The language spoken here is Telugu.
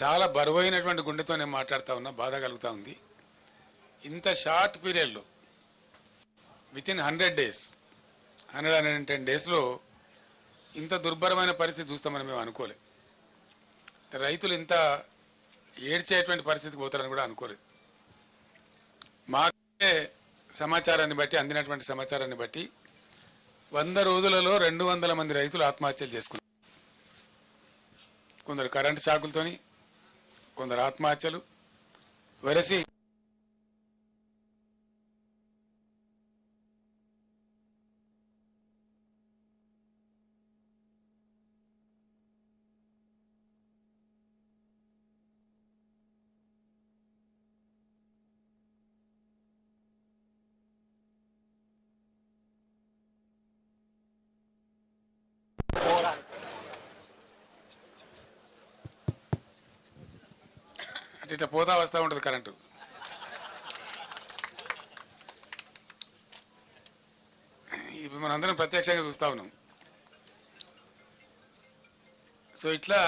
చాలా బరువైనటువంటి గుండెతో నేను మాట్లాడుతూ ఉన్నా బాధ కలుగుతూ ఉంది. ఇంత షార్ట్ పీరియడ్లో within hundred days hundred hundred and ten డేస్లో ఇంత దుర్భరమైన పరిస్థితి చూస్తామని మేము అనుకోలే. రైతులు ఇంత ఏడ్చేటువంటి పరిస్థితికి పోతారని కూడా అనుకోలేదు. మాకే సమాచారాన్ని బట్టి అందినటువంటి సమాచారాన్ని బట్టి వంద రోజులలో రెండు వందల మంది రైతులు ఆత్మహత్యలు చేసుకున్నారు. కొందరు కరెంటు షాకులతోని కొందరు ఆత్మహత్యలు వెరసి ఇట్లా పోతా వస్తూ ఉంటుంది కరెంటు. ఇప్పుడు మనందరం ప్రత్యక్షంగా చూస్తా ఉన్నాం. సో ఇట్లా